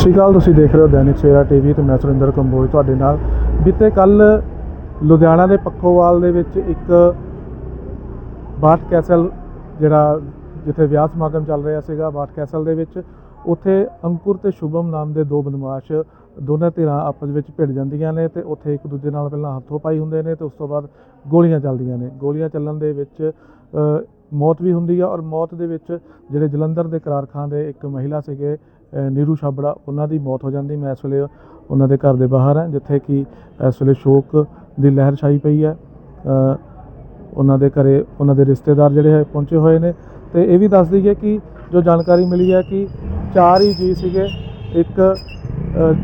ਸ਼੍ਰੀ ਅਕਾਲ ਤੁਸੀਂ ਦੇਖ ਰਹੇ ਹੋ ਦੈਨਿਕ ਸਵੇਰਾ ਟੀਵੀ ਤੇ ਮੈਂ ਸੁਰਿੰਦਰ ਕੰਬੋਜ ਤੁਹਾਡੇ ਨਾਲ। ਬੀਤੇ ਕੱਲ ਲੁਧਿਆਣਾ ਦੇ ਪੱਖੋਵਾਲ ਦੇ ਵਿੱਚ ਇੱਕ ਬਾਟ ਕੈਸਲ ਜਿਹੜਾ ਜਿੱਥੇ ਵਿਆਹ ਸਮਾਗਮ ਚੱਲ ਰਿਹਾ ਸੀਗਾ ਬਾਟ ਕੈਸਲ ਦੇ ਵਿੱਚ, ਉੱਥੇ ਅੰਕੁਰ ਤੇ ਸ਼ੁਭਮ ਨਾਮ ਦੇ ਦੋ ਬਦਮਾਸ਼ ਦੋਨਾਂ ਧਿਰਾਂ ਆਪਸ ਵਿੱਚ ਭਿੜ ਜਾਂਦੀਆਂ ਨੇ ਤੇ ਉੱਥੇ ਇੱਕ ਦੂਜੇ ਨਾਲ ਪਹਿਲਾਂ ਹੱਥੋਂ ਪਾਈ ਹੁੰਦੇ ਨੇ ਤੇ ਉਸ ਤੋਂ ਬਾਅਦ ਗੋਲੀਆਂ ਚੱਲਦੀਆਂ ਨੇ। ਗੋਲੀਆਂ ਚੱਲਣ ਦੇ ਵਿੱਚ ਮੌਤ ਵੀ ਹੁੰਦੀ ਆ ਔਰ ਮੌਤ ਦੇ ਵਿੱਚ ਜਿਹੜੇ ਜਲੰਧਰ ਦੇ ਕਰਾਰਖਾਂ ਦੇ ਇੱਕ ਮਹਿਲਾ ਸੀਗੇ ਨੀਰੂ ਛਾਬੜਾ, ਉਹਨਾਂ ਦੀ ਮੌਤ ਹੋ ਜਾਂਦੀ। ਮੈਂ ਇਸ ਵੇਲੇ ਉਹਨਾਂ ਦੇ ਘਰ ਦੇ ਬਾਹਰ ਹਾਂ, ਜਿੱਥੇ ਕਿ ਇਸ ਵੇਲੇ ਸ਼ੋਕ ਦੀ ਲਹਿਰ ਛਾਈ ਪਈ ਹੈ। ਉਹਨਾਂ ਦੇ ਘਰੇ ਉਹਨਾਂ ਦੇ ਰਿਸ਼ਤੇਦਾਰ ਜਿਹੜੇ ਹੈ, ਪਹੁੰਚੇ ਹੋਏ ਨੇ। ਤੇ ਇਹ ਵੀ ਦੱਸ ਦਈਏ ਕਿ ਜੋ ਜਾਣਕਾਰੀ ਮਿਲੀ ਹੈ ਕਿ ਚਾਰ ਹੀ ਜੀ ਸੀਗੇ। ਇੱਕ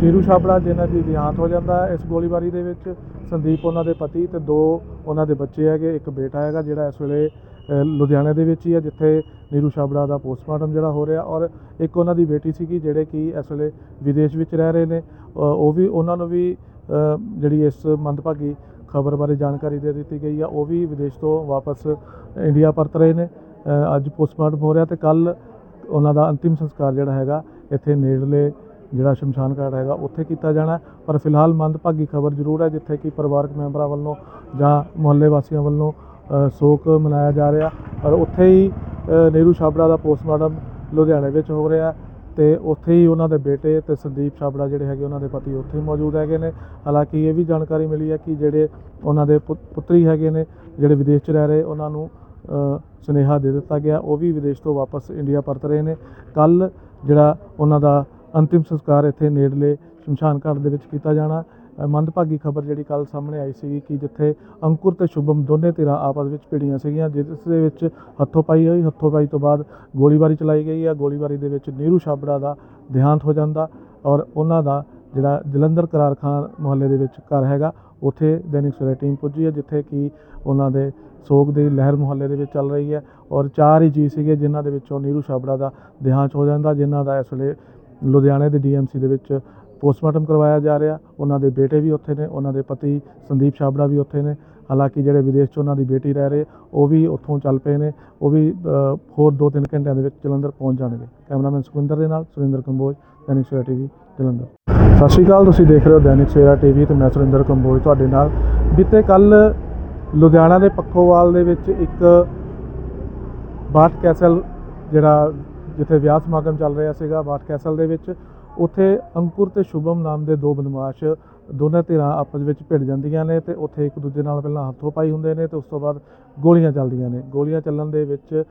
ਨੀਰੂ ਛਾਬੜਾ ਜਿਹਨਾਂ ਦੀ ਦੇਹਾਂਤ ਹੋ ਜਾਂਦਾ ਹੈ ਇਸ ਗੋਲੀਬਾਰੀ ਦੇ ਵਿੱਚ। ਸੰਦੀਪ ਉਹਨਾਂ ਦੇ ਪਤੀ ਤੇ ਦੋ ਉਹਨਾਂ ਦੇ ਬੱਚੇ ਹੈਗੇ, ਇੱਕ ਬੇਟਾ ਹੈਗਾ, ਜਿਹੜਾ ਇਸ ਵੇਲੇ ਲੁਧਿਆਣੇ ਦੇ ਵਿੱਚ ਹੀ ਹੈ ਜਿੱਥੇ ਨੀਰੂ ਛਾਬੜਾ ਦਾ ਪੋਸਟਮਾਰਟਮ ਜਿਹੜਾ ਹੋ ਰਿਹਾ। ਔਰ ਇੱਕ ਉਹਨਾਂ ਦੀ ਬੇਟੀ ਸੀਗੀ ਜਿਹੜੇ ਕਿ ਇਸ ਵੇਲੇ ਵਿਦੇਸ਼ ਵਿੱਚ ਰਹਿ ਰਹੇ ਨੇ। ਉਹ ਵੀ ਉਹਨਾਂ ਨੂੰ ਵੀ ਜਿਹੜੀ ਇਸ ਮੰਦਭਾਗੀ ਖਬਰ ਬਾਰੇ ਜਾਣਕਾਰੀ ਦੇ ਦਿੱਤੀ ਗਈ ਆ, ਉਹ ਵੀ ਵਿਦੇਸ਼ ਤੋਂ ਵਾਪਸ ਇੰਡੀਆ ਪਰਤ ਰਹੇ ਨੇ। ਅੱਜ ਪੋਸਟਮਾਰਟਮ ਹੋ ਰਿਹਾ ਤੇ ਕੱਲ ਉਹਨਾਂ ਦਾ ਅੰਤਿਮ ਸੰਸਕਾਰ ਜਿਹੜਾ ਹੈਗਾ, ਇੱਥੇ ਨੇੜਲੇ ਜਿਹੜਾ ਸ਼ਮਸ਼ਾਨ ਘਾਟ ਹੈਗਾ, ਉੱਥੇ ਕੀਤਾ ਜਾਣਾ ਪਰ ਫਿਲਹਾਲ ਮੰਦਭਾਗੀ ਖਬਰ ਜ਼ਰੂਰ ਹੈ, ਜਿੱਥੇ ਕਿ ਪਰਿਵਾਰਕ ਮੈਂਬਰਾਂ ਵੱਲੋਂ ਜਾਂ ਮੁਹੱਲੇ ਵਾਸੀਆਂ ਵੱਲੋਂ ਸ਼ੋਕ ਮਨਾਇਆ ਜਾ ਰਿਹਾ। ਔਰ ਉੱਥੇ ਹੀ ਨੇਰੂ ਛਾਬੜਾ ਦਾ ਪੋਸਟਮਾਰਟਮ ਲੁਧਿਆਣੇ ਵਿੱਚ ਹੋ ਰਿਹਾ ਤੇ ਉੱਥੇ ਹੀ ਉਹਨਾਂ ਦੇ ਬੇਟੇ ਤੇ ਸੰਦੀਪ ਛਾਬੜਾ ਜਿਹੜੇ ਹੈਗੇ, ਉਹਨਾਂ ਦੇ ਪਤੀ ਉੱਥੇ ਹੀ ਮੌਜੂਦ ਹੈਗੇ ਨੇ। ਹਾਲਾਂਕਿ ਇਹ ਵੀ ਜਾਣਕਾਰੀ ਮਿਲੀ ਹੈ ਕਿ ਜਿਹੜੇ ਉਹਨਾਂ ਦੇ ਪੁ- ਪੁੱਤਰੀ ਹੈਗੇ ਨੇ, ਜਿਹੜੇ ਵਿਦੇਸ਼ 'ਚ ਰਹਿ ਰਹੇ, ਉਹਨਾਂ ਨੂੰ ਸੁਨੇਹਾ ਦੇ ਦਿੱਤਾ ਗਿਆ। ਉਹ ਵੀ ਵਿਦੇਸ਼ ਤੋਂ ਵਾਪਸ ਇੰਡੀਆ ਪਰਤ ਰਹੇ ਨੇ। ਕੱਲ ਜਿਹੜਾ ਉਹਨਾਂ ਦਾ ਅੰਤਿਮ ਸੰਸਕਾਰ ਇੱਥੇ ਨੇੜਲੇ ਸ਼ਮਸ਼ਾਨ ਘਾਟ ਦੇ ਵਿੱਚ ਕੀਤਾ ਜਾਣਾ। ਮੰਦਭਾਗੀ ਖਬਰ ਜਿਹੜੀ ਕੱਲ ਸਾਹਮਣੇ ਆਈ ਸੀ ਕਿ ਜਿੱਥੇ ਅੰਕੁਰ ਤੇ ਸ਼ੁਭਮ ਦੋਨੇ ਧਿਰਾਂ ਆਪਸ ਵਿੱਚ ਭਿੜੀਆਂ ਸੀਗੀਆਂ, ਜਿਸ ਦੇ ਵਿੱਚ ਹੱਥੋਂ ਪਾਈ ਹੋਈ, ਹੱਥੋਂ ਪਾਈ ਤੋਂ ਬਾਅਦ ਗੋਲੀਬਾਰੀ ਚਲਾਈ ਗਈ ਆ। ਗੋਲੀਬਾਰੀ ਦੇ ਵਿੱਚ ਨੀਰੂ ਛਾਬੜਾ ਦਾ ਦੇਹਾਂਤ ਹੋ ਜਾਂਦਾ ਔਰ ਉਹਨਾਂ ਦਾ ਜਿਹੜਾ ਜਲੰਧਰ ਕਰਾਰ ਖਾਨ ਮੁਹੱਲੇ ਦੇ ਵਿੱਚ ਘਰ ਹੈਗਾ, ਉੱਥੇ ਦੈਨਿਕ ਸਵੇਰਾ ਟੀਮ ਪੁੱਜੀ ਹੈ ਜਿੱਥੇ ਕਿ ਉਹਨਾਂ ਦੇ ਸੋਗ ਦੀ ਲਹਿਰ ਮੁਹੱਲੇ ਦੇ ਵਿੱਚ ਚੱਲ ਰਹੀ ਹੈ ਔਰ ਚਾਰ ਹੀ ਜੀ ਸੀਗੇ, ਜਿਨ੍ਹਾਂ ਦੇ ਵਿੱਚੋਂ ਨੀਰੂ ਛਾਬੜਾ ਦਾ ਦੇਹਾਂਤ ਹੋ ਜਾਂਦਾ, ਜਿਨ੍ਹਾਂ ਦਾ ਇਸ ਵੇਲੇ ਲੁਧਿਆਣੇ ਦੇ ਡੀਐਮਸੀ ਦੇ ਵਿੱਚ ਪੋਸਟਮਾਰਟਮ ਕਰਵਾਇਆ ਜਾ ਰਿਹਾ। ਉਹਨਾਂ ਦੇ ਬੇਟੇ ਵੀ ਉੱਥੇ ਨੇ, ਉਹਨਾਂ ਦੇ ਪਤੀ ਸੰਦੀਪ ਛਾਬੜਾ ਵੀ ਉੱਥੇ ਨੇ। ਹਾਲਾਂਕਿ ਜਿਹੜੇ ਵਿਦੇਸ਼ 'ਚ ਉਹਨਾਂ ਦੀ ਬੇਟੀ ਰਹਿ ਰਹੇ, ਉਹ ਵੀ ਉੱਥੋਂ ਚੱਲ ਪਏ ਨੇ। ਉਹ ਵੀ ਹੋਰ 2-3 ਘੰਟਿਆਂ ਦੇ ਵਿੱਚ ਜਲੰਧਰ ਪਹੁੰਚ ਜਾਣਗੇ। ਕੈਮਰਾਮੈਨ ਸੁਖਵਿੰਦਰ ਦੇ ਨਾਲ ਸੁਰਿੰਦਰ ਕੰਬੋਜ, ਦੈਨਿਕ ਸਵੇਰਾ ਟੀਵੀ, ਜਲੰਧਰ। ਸਤਿ ਸ਼੍ਰੀ ਅਕਾਲ, ਤੁਸੀਂ ਦੇਖ ਰਹੇ ਹੋ ਦੈਨਿਕ ਸਵੇਰਾ ਟੀਵੀ ਤੇ ਮੈਂ ਸੁਰਿੰਦਰ ਕੰਬੋਜ ਤੁਹਾਡੇ ਨਾਲ। ਬੀਤੇ ਕੱਲ ਲੁਧਿਆਣਾ ਦੇ ਪੱਖੋਵਾਲ ਦੇ ਵਿੱਚ ਇੱਕ ਬਾਟ ਕੈਸਲ ਜਿਹੜਾ ਜਿੱਥੇ ਵਿਆਹ ਸਮਾਗਮ ਚੱਲ ਰਿਹਾ ਸੀਗਾ ਬਾਟ ਕੈਸਲ ਦੇ ਵਿੱਚ ਉੱਥੇ ਅੰਕੁਰ ਤੇ ਸ਼ੁਭਮ ਨਾਮ ਦੇ ਦੋ ਬਦਮਾਸ਼ ਦੋਨੇ ਧਿਰਾਂ ਆਪਸ ਵਿੱਚ ਭਿੜ ਜਾਂਦੀਆਂ ਨੇ ਤੇ ਉੱਥੇ ਇੱਕ ਦੂਜੇ ਨਾਲ ਪਹਿਲਾਂ ਹੱਥੋਂ ਪਾਈ ਹੁੰਦੇ ਨੇ ਤੇ ਉਸ ਤੋਂ ਬਾਅਦ ਗੋਲੀਆਂ ਚੱਲਦੀਆਂ ਨੇ। ਗੋਲੀਆਂ ਚੱਲਣ ਦੇ ਵਿੱਚ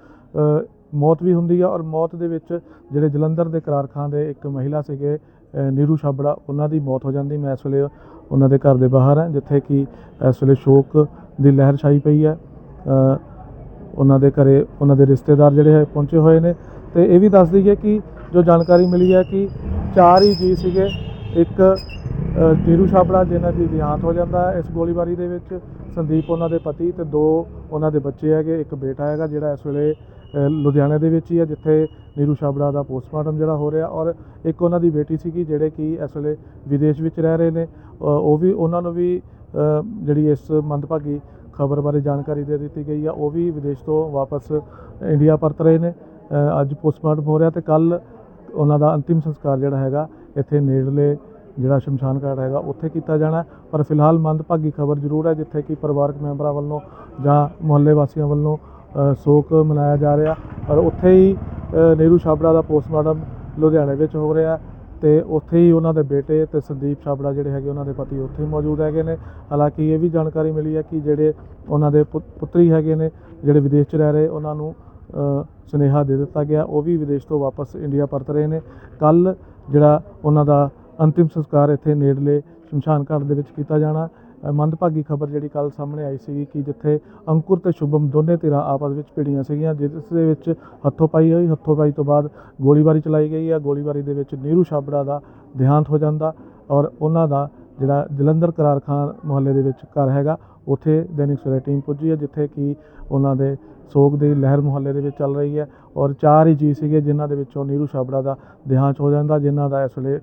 ਮੌਤ ਵੀ ਹੁੰਦੀ ਆ ਔਰ ਮੌਤ ਦੇ ਵਿੱਚ ਜਿਹੜੇ ਜਲੰਧਰ ਦੇ ਕਰਾਰ ਕਰਾਰਖਾਂ ਦੇ ਇੱਕ ਮਹਿਲਾ ਸੀਗੇ ਨੀਰੂ ਛਾਬੜਾ, ਉਹਨਾਂ ਦੀ ਮੌਤ ਹੋ ਜਾਂਦੀ। ਮੈਂ ਇਸ ਵੇਲੇ ਉਹਨਾਂ ਦੇ ਘਰ ਦੇ ਬਾਹਰ ਹਾਂ, ਜਿੱਥੇ ਕਿ ਇਸ ਵੇਲੇ ਸ਼ੋਕ ਦੀ ਲਹਿਰ ਛਾਈ ਪਈ ਹੈ। ਉਹਨਾਂ ਦੇ ਘਰੇ ਉਹਨਾਂ ਦੇ ਰਿਸ਼ਤੇਦਾਰ ਜਿਹੜੇ ਹੈ ਪਹੁੰਚੇ ਹੋਏ ਨੇ ਤੇ ਇਹ ਵੀ ਦੱਸ ਦਈਏ ਕਿ ਜੋ ਜਾਣਕਾਰੀ ਮਿਲੀ ਹੈ ਕਿ ਚਾਰ ਹੀ ਜੀ ਸੀਗੇ। ਇੱਕ ਅ, ਨੀਰੂ ਛਾਬੜਾ ਜਿਨ੍ਹਾਂ ਦੀ ਦੇਹਾਂਤ ਹੋ ਜਾਂਦਾ ਇਸ ਗੋਲੀਬਾਰੀ ਦੇ ਵਿੱਚ। ਸੰਦੀਪ ਉਹਨਾਂ ਦੇ ਪਤੀ ਤੇ ਦੋ ਉਹਨਾਂ ਦੇ ਬੱਚੇ ਹੈਗੇ ਇੱਕ ਬੇਟਾ ਹੈਗਾ ਜਿਹੜਾ ਇਸ ਵੇਲੇ ਅ, ਲੁਧਿਆਣੇ ਦੇ ਵਿੱਚ ਹੀ ਹੈ ਜਿੱਥੇ ਨੀਰੂ ਛਾਬੜਾ ਦਾ ਪੋਸਟਮਾਰਟਮ ਜਿਹੜਾ ਹੋ ਰਿਹਾ। ਔਰ ਇੱਕ ਉਹਨਾਂ ਦੀ ਬੇਟੀ ਸੀਗੀ ਜਿਹੜੇ ਕਿ ਇਸ ਵੇਲੇ ਵਿਦੇਸ਼ ਵਿੱਚ ਰਹਿ ਰਹੇ ਨੇ। ਉਹ ਵੀ ਉਹਨਾਂ ਨੂੰ ਵੀ ਜਿਹੜੀ ਇਸ ਮੰਦਭਾਗੀ ਖਬਰ ਬਾਰੇ ਜਾਣਕਾਰੀ ਦੇ ਦਿੱਤੀ ਗਈ ਆ ਉਹ ਵੀ ਵਿਦੇਸ਼ ਤੋਂ ਵਾਪਸ ਇੰਡੀਆ ਪਰਤ ਰਹੇ ਨੇ। ਅੱਜ ਪੋਸਟਮਾਰਟਮ ਹੋ ਰਿਹਾ ਤੇ ਕੱਲ ਉਹਨਾਂ ਦਾ ਅੰਤਿਮ ਸੰਸਕਾਰ ਜਿਹੜਾ ਹੈਗਾ, ਇੱਥੇ ਨੇੜਲੇ ਜਿਹੜਾ ਸ਼ਮਸ਼ਾਨ ਘਾਟ ਹੈਗਾ, ਉੱਥੇ ਕੀਤਾ ਜਾਣਾ ਪਰ ਫਿਲਹਾਲ ਮੰਦਭਾਗੀ ਖਬਰ ਜ਼ਰੂਰ ਹੈ, ਜਿੱਥੇ ਕਿ ਪਰਿਵਾਰਕ ਮੈਂਬਰਾਂ ਵੱਲੋਂ ਜਾਂ ਮੁਹੱਲੇ ਵਾਸੀਆਂ ਵੱਲੋਂ ਸ਼ੋਕ ਮਨਾਇਆ ਜਾ ਰਿਹਾ। ਪਰ ਉੱਥੇ ਹੀ ਨੇਰੂ ਛਾਬੜਾ ਦਾ ਪੋਸਟਮਾਰਟਮ ਲੁਧਿਆਣੇ ਵਿੱਚ ਹੋ ਰਿਹਾ ਤੇ ਉੱਥੇ ਹੀ ਉਹਨਾਂ ਦੇ ਬੇਟੇ ਤੇ ਸੰਦੀਪ ਛਾਬੜਾ ਜਿਹੜੇ ਹੈਗੇ, ਉਹਨਾਂ ਦੇ ਪਤੀ ਉੱਥੇ ਹੀ ਮੌਜੂਦ ਹੈਗੇ ਨੇ। ਹਾਲਾਂਕਿ ਇਹ ਵੀ ਜਾਣਕਾਰੀ ਮਿਲੀ ਹੈ ਕਿ ਜਿਹੜੇ ਉਹਨਾਂ ਦੇ ਪੁੱਤਰੀ ਹੈਗੇ ਨੇ, ਜਿਹੜੇ ਵਿਦੇਸ਼ 'ਚ ਰਹਿ ਰਹੇ, ਉਹਨਾਂ ਨੂੰ ਸੁਨੇਹਾ ਦੇ ਦਿੱਤਾ ਗਿਆ। ਉਹ ਵੀ ਵਿਦੇਸ਼ ਤੋਂ ਵਾਪਸ ਇੰਡੀਆ ਪਰਤ ਰਹੇ ਨੇ। ਕੱਲ ਜਿਹੜਾ ਉਹਨਾਂ ਦਾ ਅੰਤਿਮ ਸੰਸਕਾਰ ਇੱਥੇ ਨੇੜਲੇ ਸ਼ਮਸ਼ਾਨ ਘਾਟ ਦੇ ਵਿੱਚ ਕੀਤਾ ਜਾਣਾ। ਮੰਦਭਾਗੀ ਖਬਰ ਜਿਹੜੀ ਕੱਲ ਸਾਹਮਣੇ ਆਈ ਸੀ ਕਿ ਜਿੱਥੇ ਅੰਕੁਰ ਤੇ ਸ਼ੁਭਮ ਦੋਨੇ ਧਿਰਾਂ ਆਪਸ ਵਿੱਚ ਭਿੜੀਆਂ ਸੀਗੀਆਂ, ਜਿਸ ਦੇ ਵਿੱਚ ਹੱਥੋਂ ਪਾਈ ਹੋਈ, ਹੱਥੋਂ ਪਾਈ ਤੋਂ ਬਾਅਦ ਗੋਲੀਬਾਰੀ ਚਲਾਈ ਗਈ ਆ। ਗੋਲੀਬਾਰੀ ਦੇ ਵਿੱਚ ਨੀਰੂ ਛਾਬੜਾ ਦਾ ਦੇਹਾਂਤ ਹੋ ਜਾਂਦਾ ਔਰ ਉਹਨਾਂ ਦਾ ਜਿਹੜਾ ਜਲੰਧਰ ਕਰਾਰ ਖਾਨ ਮੁਹੱਲੇ ਦੇ ਵਿੱਚ ਘਰ ਹੈਗਾ, ਉੱਥੇ ਦੈਨਿਕ ਸਵੇਰਾ ਟੀਮ ਪੁੱਜੀ ਹੈ ਜਿੱਥੇ ਕਿ ਉਹਨਾਂ ਦੇ ਸੋਗ ਦੀ ਲਹਿਰ ਮੁਹੱਲੇ ਦੇ ਵਿੱਚ ਚੱਲ ਰਹੀ ਹੈ ਔਰ ਚਾਰ ਹੀ ਜੀ ਸੀਗੇ ਜਿਨ੍ਹਾਂ ਦੇ ਵਿੱਚੋਂ ਨੀਰੂ ਛਾਬੜਾ ਦਾ ਦੇਹਾਂਤ ਹੋ ਜਾਂਦਾ, ਜਿਨ੍ਹਾਂ ਦਾ ਇਸ ਵੇਲੇ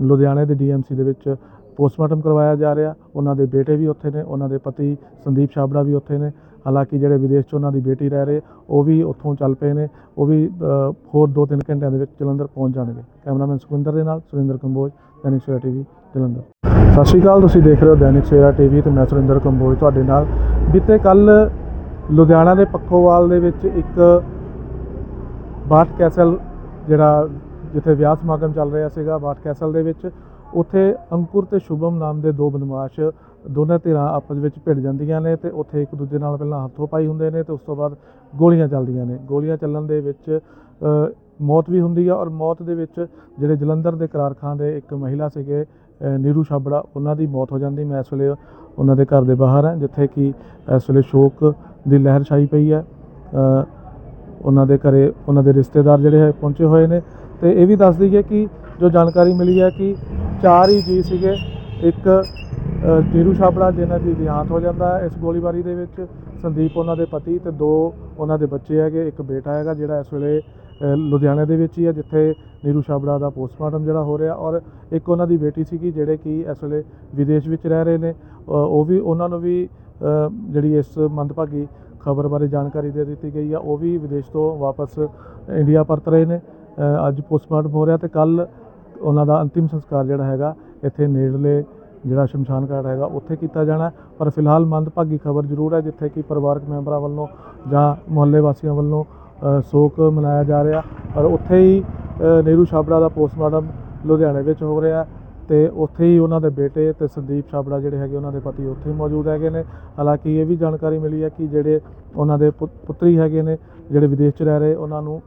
ਲੁਧਿਆਣੇ ਦੇ ਡੀਐਮਸੀ ਦੇ ਵਿੱਚ ਪੋਸਟਮਾਰਟਮ ਕਰਵਾਇਆ ਜਾ ਰਿਹਾ। ਉਹਨਾਂ ਦੇ ਬੇਟੇ ਵੀ ਉੱਥੇ ਨੇ, ਉਹਨਾਂ ਦੇ ਪਤੀ ਸੰਦੀਪ ਛਾਬੜਾ ਵੀ ਉੱਥੇ ਨੇ। ਹਾਲਾਂਕਿ ਜਿਹੜੇ ਵਿਦੇਸ਼ 'ਚ ਉਹਨਾਂ ਦੀ ਬੇਟੀ ਰਹਿ ਰਹੇ, ਉਹ ਵੀ ਉੱਥੋਂ ਚੱਲ ਪਏ ਨੇ। ਉਹ ਵੀ ਹੋਰ 2-3 ਘੰਟਿਆਂ ਦੇ ਵਿੱਚ ਜਲੰਧਰ ਪਹੁੰਚ ਜਾਣਗੇ। ਕੈਮਰਾਮੈਨ ਸੁਖਵਿੰਦਰ ਦੇ ਨਾਲ ਸੁਰਿੰਦਰ ਕੰਬੋਜ, ਦੈਨਿਕ ਸਵੇਰਾ ਟੀਵੀ ਜਲੰਧਰ। ਸਤਿ ਸ਼੍ਰੀ ਅਕਾਲ, ਤੁਸੀਂ ਦੇਖ ਰਹੇ ਹੋ ਦੈਨਿਕ ਸਵੇਰਾ ਟੀਵੀ ਤੇ ਮੈਂ ਸੁਰਿੰਦਰ ਕੰਬੋਜ ਤੁਹਾਡੇ ਨਾਲ। ਬੀਤੇ ਕੱਲ ਲੁਧਿਆਣਾ ਦੇ ਪੱਖੋਵਾਲ ਦੇ ਵਿੱਚ ਇੱਕ ਬਾਟ ਕੈਸਲ ਜਿਹੜਾ ਜਿੱਥੇ ਵਿਆਹ ਸਮਾਗਮ ਚੱਲ ਰਿਹਾ ਸੀਗਾ ਬਾਟ ਕੈਸਲ ਦੇ ਵਿੱਚ, ਉੱਥੇ ਅੰਕੁਰ ਤੇ ਸ਼ੁਭਮ ਨਾਮ ਦੇ ਦੋ ਬਦਮਾਸ਼ ਦੋਨੇ ਧਿਰਾਂ ਆਪਸ ਵਿੱਚ ਭਿੜ ਜਾਂਦੀਆਂ ਨੇ ਤੇ ਉੱਥੇ ਇੱਕ ਦੂਜੇ ਨਾਲ ਪਹਿਲਾਂ ਹੱਥੋਂ ਪਾਈ ਹੁੰਦੇ ਨੇ ਤੇ ਉਸ ਤੋਂ ਬਾਅਦ ਗੋਲੀਆਂ ਚੱਲਦੀਆਂ ਨੇ। ਗੋਲੀਆਂ ਚੱਲਣ ਦੇ ਵਿੱਚ ਮੌਤ ਵੀ ਹੁੰਦੀ ਆ ਔਰ ਮੌਤ ਦੇ ਵਿੱਚ ਜਿਹੜੇ ਜਲੰਧਰ ਦੇ ਕਰਾਰਖਾਂ ਦੇ ਇੱਕ ਮਹਿਲਾ ਸੀਗੇ ਨੀਰੂ ਛਾਬੜਾ, ਉਹਨਾਂ ਦੀ ਮੌਤ ਹੋ ਜਾਂਦੀ। ਮੈਂ ਇਸ ਵੇਲੇ ਉਹਨਾਂ ਦੇ ਘਰ ਦੇ ਬਾਹਰ ਹਾਂ, ਜਿੱਥੇ ਕਿ ਇਸ ਵੇਲੇ ਸ਼ੋਕ ਦੀ ਲਹਿਰ ਛਾਈ ਪਈ ਹੈ। ਉਹਨਾਂ ਦੇ ਘਰੇ ਉਹਨਾਂ ਦੇ ਰਿਸ਼ਤੇਦਾਰ ਜਿਹੜੇ ਹੈ ਪਹੁੰਚੇ ਹੋਏ ਨੇ। ਤੇ ਇਹ ਵੀ ਦੱਸ ਦਈਏ ਕਿ ਜੋ ਜਾਣਕਾਰੀ ਮਿਲੀ ਹੈ ਕਿ ਚਾਰ ਹੀ ਜੀ ਸੀਗੇ। ਇੱਕ ਨੀਰੂ ਛਾਬੜਾ ਜਿਨ੍ਹਾਂ ਦੀ ਦੇਹਾਂਤ ਹੋ ਜਾਂਦਾ ਹੈ ਇਸ ਗੋਲੀਬਾਰੀ ਦੇ ਵਿੱਚ। ਸੰਦੀਪ ਉਹਨਾਂ ਦੇ ਪਤੀ ਤੇ ਦੋ ਉਹਨਾਂ ਦੇ ਬੱਚੇ ਹੈਗੇ ਇੱਕ ਬੇਟਾ ਹੈਗਾ ਜਿਹੜਾ ਇਸ ਵੇਲੇ ਅ, ਲੁਧਿਆਣੇ ਦੇ ਵਿੱਚ ਹੀ ਹੈ ਜਿੱਥੇ ਨੀਰੂ ਛਾਬੜਾ ਦਾ ਪੋਸਟਮਾਰਟਮ ਜਿਹੜਾ ਹੋ ਰਿਹਾ। ਔਰ ਇੱਕ ਉਹਨਾਂ ਦੀ ਬੇਟੀ ਸੀਗੀ ਜਿਹੜੇ ਕਿ ਇਸ ਵੇਲੇ ਵਿਦੇਸ਼ ਵਿੱਚ ਰਹਿ ਰਹੇ ਨੇ। ਉਹ ਵੀ ਉਹਨਾਂ ਨੂੰ ਵੀ ਜਿਹੜੀ ਇਸ ਮੰਦਭਾਗੀ ਖਬਰ ਬਾਰੇ ਜਾਣਕਾਰੀ ਦੇ ਦਿੱਤੀ ਗਈ ਆ, ਉਹ ਵੀ ਵਿਦੇਸ਼ ਤੋਂ ਵਾਪਸ ਇੰਡੀਆ ਪਰਤ ਰਹੇ ਨੇ। ਅੱਜ ਪੋਸਟਮਾਰਟਮ ਹੋ ਰਿਹਾ ਤੇ ਕੱਲ ਉਹਨਾਂ ਦਾ ਅੰਤਿਮ ਸੰਸਕਾਰ ਜਿਹੜਾ ਹੈਗਾ, ਇੱਥੇ ਨੇੜਲੇ ਜਿਹੜਾ ਸ਼ਮਸ਼ਾਨ ਘਾਟ ਹੈਗਾ, ਉੱਥੇ ਕੀਤਾ ਜਾਣਾ। ਪਰ ਫਿਲਹਾਲ ਮੰਦਭਾਗੀ ਖਬਰ ਜ਼ਰੂਰ ਹੈ, ਜਿੱਥੇ ਕਿ ਪਰਿਵਾਰਕ ਮੈਂਬਰਾਂ ਵੱਲੋਂ ਜਾਂ ਮੁਹੱਲੇ ਵਾਸੀਆਂ ਵੱਲੋਂ ਸ਼ੋਕ ਮਨਾਇਆ ਜਾ ਰਿਹਾ। ਔਰ ਉੱਥੇ ਹੀ ਨੇਰੂ ਛਾਬੜਾ ਦਾ ਪੋਸਟਮਾਰਟਮ ਲੁਧਿਆਣੇ ਵਿੱਚ ਹੋ ਰਿਹਾ। ਤੇ ਉੱਥੇ ਹੀ ਉਹਨਾਂ ਦੇ ਬੇਟੇ ਤੇ ਸੰਦੀਪ ਛਾਬੜਾ ਜਿਹੜੇ ਹੈਗੇ ਉਹਨਾਂ ਦੇ ਪਤੀ ਉੱਥੇ ਹੀ ਮੌਜੂਦ ਹੈਗੇ ਨੇ। ਹਾਲਾਂਕਿ ਇਹ ਵੀ ਜਾਣਕਾਰੀ ਮਿਲੀ ਹੈ ਕਿ ਜਿਹੜੇ ਉਹਨਾਂ ਦੇ ਪੁ- ਪੁੱਤਰੀ ਹੈਗੇ ਨੇ, ਜਿਹੜੇ ਵਿਦੇਸ਼ 'ਚ ਰਹਿ ਰਹੇ, ਉਹਨਾਂ ਨੂੰ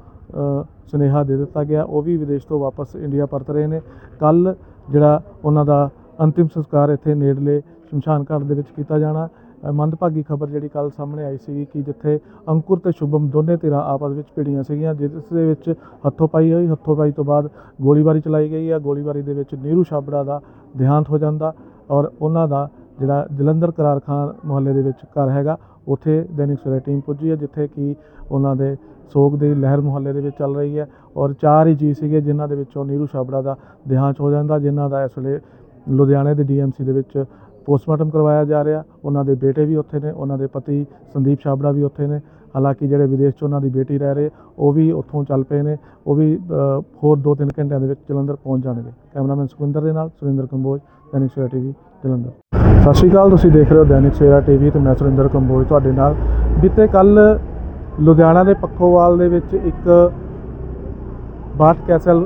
ਸੁਨੇਹਾ ਦੇ ਦਿੱਤਾ ਗਿਆ। ਉਹ ਵੀ ਵਿਦੇਸ਼ ਤੋਂ ਵਾਪਸ ਇੰਡੀਆ ਪਰਤ ਰਹੇ ਨੇ। ਕੱਲ ਜਿਹੜਾ ਉਹਨਾਂ ਦਾ ਅੰਤਿਮ ਸੰਸਕਾਰ ਇੱਥੇ ਨੇੜਲੇ ਸ਼ਮਸ਼ਾਨ ਘਾਟ ਦੇ ਵਿੱਚ ਕੀਤਾ ਜਾਣਾ। ਮੰਦਭਾਗੀ ਖਬਰ ਜਿਹੜੀ ਕੱਲ ਸਾਹਮਣੇ ਆਈ ਸੀ ਕਿ ਜਿੱਥੇ ਅੰਕੁਰ ਤੇ ਸ਼ੁਭਮ ਦੋਨੇ ਧਿਰਾਂ ਆਪਸ ਵਿੱਚ ਭਿੜੀਆਂ ਸੀਗੀਆਂ, ਜਿਸ ਦੇ ਵਿੱਚ ਹੱਥੋਂ ਪਾਈ ਹੋਈ, ਹੱਥੋਂ ਪਾਈ ਤੋਂ ਬਾਅਦ ਗੋਲੀਬਾਰੀ ਚਲਾਈ ਗਈ ਆ। ਗੋਲੀਬਾਰੀ ਦੇ ਵਿੱਚ ਨੀਰੂ ਛਾਬੜਾ ਦਾ ਦੇਹਾਂਤ ਹੋ ਜਾਂਦਾ ਔਰ ਉਹਨਾਂ ਦਾ ਜਿਹੜਾ ਜਲੰਧਰ ਕਰਾਰ ਕਰਾਰਖਾਨ ਮੁਹੱਲੇ ਦੇ ਵਿੱਚ ਘਰ ਹੈਗਾ, ਉੱਥੇ ਦੈਨਿਕ ਸਵੇਰਾ ਟੀਮ ਪੁੱਜੀ ਹੈ ਜਿੱਥੇ ਕਿ ਉਹਨਾਂ ਦੇ ਸੋਗ ਦੀ ਲਹਿਰ ਮੁਹੱਲੇ ਦੇ ਵਿੱਚ ਚੱਲ ਰਹੀ ਹੈ ਔਰ ਚਾਰ ਹੀ ਜੀ ਸੀਗੇ, ਜਿਨ੍ਹਾਂ ਦੇ ਵਿੱਚੋਂ ਨੀਰੂ ਛਾਬੜਾ ਦਾ ਦੇਹਾਂਤ ਹੋ ਜਾਂਦਾ, ਜਿਨ੍ਹਾਂ ਦਾ ਇਸ ਵੇਲੇ ਲੁਧਿਆਣੇ ਦੇ ਡੀਐਮਸੀ ਦੇ ਵਿੱਚ ਪੋਸਟਮਾਰਟਮ ਕਰਵਾਇਆ ਜਾ ਰਿਹਾ। ਉਹਨਾਂ ਦੇ ਬੇਟੇ ਵੀ ਉੱਥੇ ਨੇ, ਉਹਨਾਂ ਦੇ ਪਤੀ ਸੰਦੀਪ ਛਾਬੜਾ ਵੀ ਉੱਥੇ ਨੇ। ਹਾਲਾਂਕਿ ਜਿਹੜੇ ਵਿਦੇਸ਼ 'ਚ ਉਹਨਾਂ ਦੀ ਬੇਟੀ ਰਹਿ ਰਹੇ, ਉਹ ਵੀ ਉੱਥੋਂ ਚੱਲ ਪਏ ਨੇ। ਉਹ ਵੀ ਹੋਰ 2-3 ਘੰਟਿਆਂ ਦੇ ਵਿੱਚ ਜਲੰਧਰ ਪਹੁੰਚ ਜਾਣਗੇ। ਕੈਮਰਾਮੈਨ ਸੁਖਵਿੰਦਰ ਦੇ ਨਾਲ ਸੁਰਿੰਦਰ ਕੰਬੋਜ, ਦੈਨਿਕ ਸਵੇਰਾ ਟੀਵੀ, ਜਲੰਧਰ। ਸਤਿ ਸ਼੍ਰੀ ਅਕਾਲ, ਤੁਸੀਂ ਦੇਖ ਰਹੇ ਹੋ ਦੈਨਿਕ ਸਵੇਰਾ ਟੀਵੀ ਤੇ ਮੈਂ ਸੁਰਿੰਦਰ ਕੰਬੋਜ ਤੁਹਾਡੇ ਨਾਲ। ਬੀਤੇ ਕੱਲ ਲੁਧਿਆਣਾ ਦੇ ਪੱਖੋਵਾਲ ਦੇ ਵਿੱਚ ਇੱਕ ਬਾਟ ਕੈਸਲ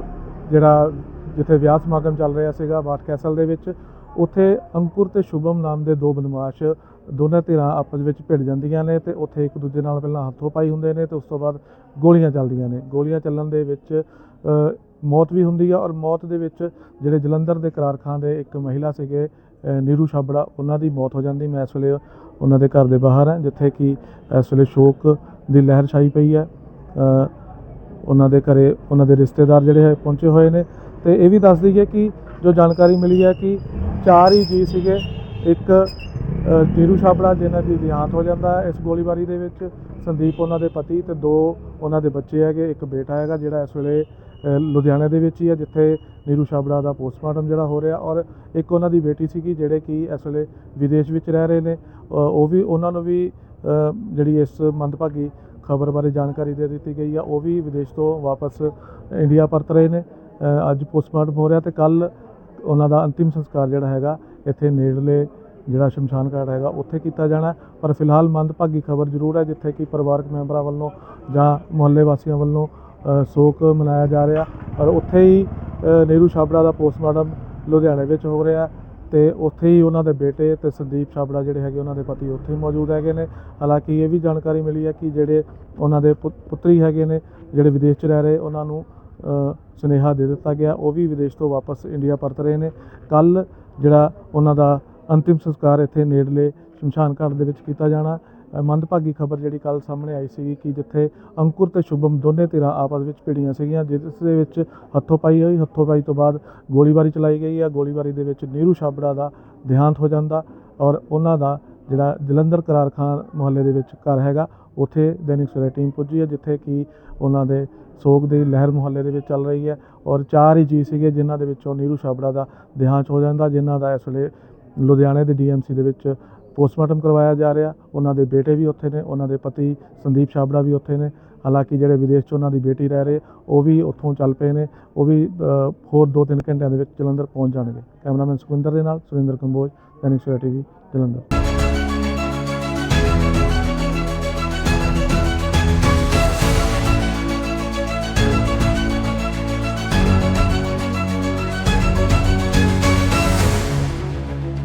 ਜਿਹੜਾ ਜਿੱਥੇ ਵਿਆਹ ਸਮਾਗਮ ਚੱਲ ਰਿਹਾ ਸੀਗਾ ਬਾਟ ਕੈਸਲ ਦੇ ਵਿੱਚ ਉੱਥੇ ਅੰਕੁਰ ਤੇ ਸ਼ੁਭਮ ਨਾਮ ਦੇ ਦੋ ਬਦਮਾਸ਼ ਦੋਨਾਂ ਧਿਰਾਂ ਆਪਸ ਵਿੱਚ ਭਿੜ ਜਾਂਦੀਆਂ ਨੇ ਤੇ ਉੱਥੇ ਇੱਕ ਦੂਜੇ ਨਾਲ ਪਹਿਲਾਂ ਹੱਥੋਂ ਪਾਈ ਹੁੰਦੇ ਨੇ ਤੇ ਉਸ ਤੋਂ ਬਾਅਦ ਗੋਲੀਆਂ ਚੱਲਦੀਆਂ ਨੇ। ਗੋਲੀਆਂ ਚੱਲਣ ਦੇ ਵਿੱਚ ਮੌਤ ਵੀ ਹੁੰਦੀ ਆ ਔਰ ਮੌਤ ਦੇ ਵਿੱਚ ਜਿਹੜੇ ਜਲੰਧਰ ਦੇ ਕਰਾਰਖਾਂ ਦੇ ਇੱਕ ਮਹਿਲਾ ਸੀਗੇ ਨੀਰੂ ਛਾਬੜਾ, ਉਹਨਾਂ ਦੀ ਮੌਤ ਹੋ ਜਾਂਦੀ। ਮੈਂ ਇਸ ਵੇਲੇ ਉਹਨਾਂ ਦੇ ਘਰ ਦੇ ਬਾਹਰ ਹਾਂ, ਜਿੱਥੇ ਕਿ ਇਸ ਵੇਲੇ ਸ਼ੋਕ ਦੀ ਲਹਿਰ ਛਾਈ ਪਈ ਹੈ। ਉਹਨਾਂ ਦੇ ਘਰੇ ਉਹਨਾਂ ਦੇ ਰਿਸ਼ਤੇਦਾਰ ਜਿਹੜੇ ਹੈ ਪਹੁੰਚੇ ਹੋਏ ਨੇ ਤੇ ਇਹ ਵੀ ਦੱਸ ਦਈਏ ਕਿ ਜੋ ਜਾਣਕਾਰੀ ਮਿਲੀ ਹੈ ਕਿ ਚਾਰ ਹੀ ਜੀ ਸੀਗੇ। ਇੱਕ ਅ, ਨੀਰੂ ਛਾਬੜਾ ਜਿਨ੍ਹਾਂ ਦੀ ਦੇਹਾਂਤ ਹੋ ਜਾਂਦਾ ਇਸ ਗੋਲੀਬਾਰੀ ਦੇ ਵਿੱਚ। ਸੰਦੀਪ ਉਹਨਾਂ ਦੇ ਪਤੀ ਤੇ ਦੋ ਉਹਨਾਂ ਦੇ ਬੱਚੇ ਹੈਗੇ ਇੱਕ ਬੇਟਾ ਹੈਗਾ ਜਿਹੜਾ ਇਸ ਵੇਲੇ ਅ, ਲੁਧਿਆਣੇ ਦੇ ਵਿੱਚ ਹੀ ਹੈ ਜਿੱਥੇ ਨੀਰੂ ਛਾਬੜਾ ਦਾ ਪੋਸਟਮਾਰਟਮ ਜਿਹੜਾ ਹੋ ਰਿਹਾ। ਔਰ ਇੱਕ ਉਹਨਾਂ ਦੀ ਬੇਟੀ ਸੀਗੀ ਜਿਹੜੇ ਕਿ ਇਸ ਵੇਲੇ ਵਿਦੇਸ਼ ਵਿੱਚ ਰਹਿ ਰਹੇ ਨੇ। ਉਹ ਵੀ ਉਹਨਾਂ ਨੂੰ ਵੀ ਜਿਹੜੀ ਇਸ ਮੰਦਭਾਗੀ ਖਬਰ ਬਾਰੇ ਜਾਣਕਾਰੀ ਦੇ ਦਿੱਤੀ ਗਈ ਆ ਉਹ ਵੀ ਵਿਦੇਸ਼ ਤੋਂ ਵਾਪਸ ਇੰਡੀਆ ਪਰਤ ਰਹੇ ਨੇ। ਅੱਜ ਪੋਸਟਮਾਰਟਮ ਹੋ ਰਿਹਾ ਤੇ ਕੱਲ ਉਹਨਾਂ ਦਾ ਅੰਤਿਮ ਸੰਸਕਾਰ ਜਿਹੜਾ ਹੈਗਾ ਇੱਥੇ ਨੇੜਲੇ ਜਿਹੜਾ ਸ਼ਮਸ਼ਾਨ ਘਾਟ ਹੈਗਾ ਉੱਥੇ ਕੀਤਾ ਜਾਣਾ ਪਰ ਫਿਲਹਾਲ ਮੰਦਭਾਗੀ ਖਬਰ ਜ਼ਰੂਰ ਹੈ ਜਿੱਥੇ ਕਿ ਪਰਿਵਾਰਕ ਮੈਂਬਰਾਂ ਵੱਲੋਂ ਜਾਂ ਮੁਹੱਲੇ ਵਾਸੀਆਂ ਵੱਲੋਂ ਅ, ਸ਼ੋਕ ਮਨਾਇਆ ਜਾ ਰਿਹਾ। ਪਰ ਉੱਥੇ ਹੀ ਅ, ਛਾਬੜਾ ਦਾ ਪੋਸਟਮਾਰਟਮ ਲੁਧਿਆਣੇ ਵਿੱਚ ਹੋ ਰਿਹਾ ਤੇ ਉੱਥੇ ਹੀ ਉਹਨਾਂ ਦੇ ਬੇਟੇ ਤੇ ਸੰਦੀਪ ਛਾਬੜਾ ਜਿਹੜੇ ਹੈਗੇ ਉਹਨਾਂ ਦੇ ਪਤੀ ਉੱਥੇ ਹੀ ਮੌਜੂਦ ਹੈਗੇ ਨੇ। ਹਾਲਾਂਕਿ ਇਹ ਵੀ ਜਾਣਕਾਰੀ ਮਿਲੀ ਹੈ ਕਿ ਜਿਹੜੇ ਉਹਨਾਂ ਦੇ ਪੁੱਤਰੀ ਹੈਗੇ ਨੇ ਜਿਹੜੇ ਵਿਦੇਸ਼ 'ਚ ਰਹਿ ਰਹੇ ਉਹਨਾਂ ਨੂੰ ਸੁਨੇਹਾ ਦੇ ਦਿੱਤਾ ਗਿਆ। ਉਹ ਵੀ ਵਿਦੇਸ਼ ਤੋਂ ਵਾਪਸ ਇੰਡੀਆ ਪਰਤ ਰਹੇ ਨੇ। ਕੱਲ ਜਿਹੜਾ ਉਹਨਾਂ ਦਾ ਅੰਤਿਮ ਸੰਸਕਾਰ ਇੱਥੇ ਨੇੜਲੇ ਸ਼ਮਸ਼ਾਨ ਘਾਟ ਦੇ ਵਿੱਚ ਕੀਤਾ ਜਾਣਾ ਮੰਦਭਾਗੀ ਖਬਰ ਜਿਹੜੀ ਕੱਲ ਸਾਹਮਣੇ ਆਈ ਸੀ ਕਿ ਜਿੱਥੇ ਅੰਕੁਰ ਤੇ ਸ਼ੁਭਮ ਦੋਨੇ ਧਿਰਾਂ ਆਪਸ ਵਿੱਚ ਭਿੜੀਆਂ ਸੀਗੀਆਂ, ਜਿਸ ਦੇ ਵਿੱਚ ਹੱਥੋਂ ਪਾਈ ਹੋਈ, ਹੱਥੋਂ ਪਾਈ ਤੋਂ ਬਾਅਦ ਗੋਲੀਬਾਰੀ ਚਲਾਈ ਗਈ ਆ। ਗੋਲੀਬਾਰੀ ਦੇ ਵਿੱਚ ਨੀਰੂ ਛਾਬੜਾ ਦਾ ਦੇਹਾਂਤ ਹੋ ਜਾਂਦਾ ਔਰ ਉਹਨਾਂ ਦਾ ਜਿਹੜਾ ਜਲੰਧਰ ਕਰਾਰ ਖਾਨ ਮੁਹੱਲੇ ਦੇ ਵਿੱਚ ਘਰ ਹੈਗਾ ਉੱਥੇ ਦੈਨਿਕ ਸਵੇਰਾ ਟੀਮ ਪੁੱਜੀ ਹੈ, ਜਿੱਥੇ ਕਿ ਉਹਨਾਂ ਦੇ ਸੋਗ ਦੀ ਲਹਿਰ ਮੁਹੱਲੇ ਦੇ ਵਿੱਚ ਚੱਲ ਰਹੀ ਹੈ ਔਰ ਚਾਰ ਹੀ ਜੀ ਸੀਗੇ, ਜਿਨ੍ਹਾਂ ਦੇ ਵਿੱਚੋਂ ਨੀਰੂ ਛਾਬੜਾ ਦਾ ਦੇਹਾਂਤ ਹੋ ਜਾਂਦਾ, ਜਿਨ੍ਹਾਂ ਦਾ ਇਸ ਵੇਲੇ ਲੁਧਿਆਣੇ ਦੇ ਡੀਐਮਸੀ ਦੇ ਵਿੱਚ ਪੋਸਟਮਾਰਟਮ ਕਰਵਾਇਆ ਜਾ ਰਿਹਾ। ਉਹਨਾਂ ਦੇ ਬੇਟੇ ਵੀ ਉੱਥੇ ਨੇ, ਉਹਨਾਂ ਦੇ ਪਤੀ ਸੰਦੀਪ ਛਾਬੜਾ ਵੀ ਉੱਥੇ ਨੇ। ਹਾਲਾਂਕਿ ਜਿਹੜੇ ਵਿਦੇਸ਼ 'ਚ ਉਹਨਾਂ ਦੀ ਬੇਟੀ ਰਹਿ ਰਹੇ, ਉਹ ਵੀ ਉੱਥੋਂ ਚੱਲ ਪਏ ਨੇ, ਉਹ ਵੀ ਹੋਰ 2-3 ਘੰਟਿਆਂ ਦੇ ਵਿੱਚ ਜਲੰਧਰ ਪਹੁੰਚ ਜਾਣਗੇ। ਕੈਮਰਾਮੈਨ ਸੁਖਵਿੰਦਰ ਦੇ ਨਾਲ, ਸੁਰਿੰਦਰ ਕੰਬੋਜ, ਦੈਨਿਕ ਸਵੇਰਾ ਟੀਵੀ, ਜਲੰਧਰ।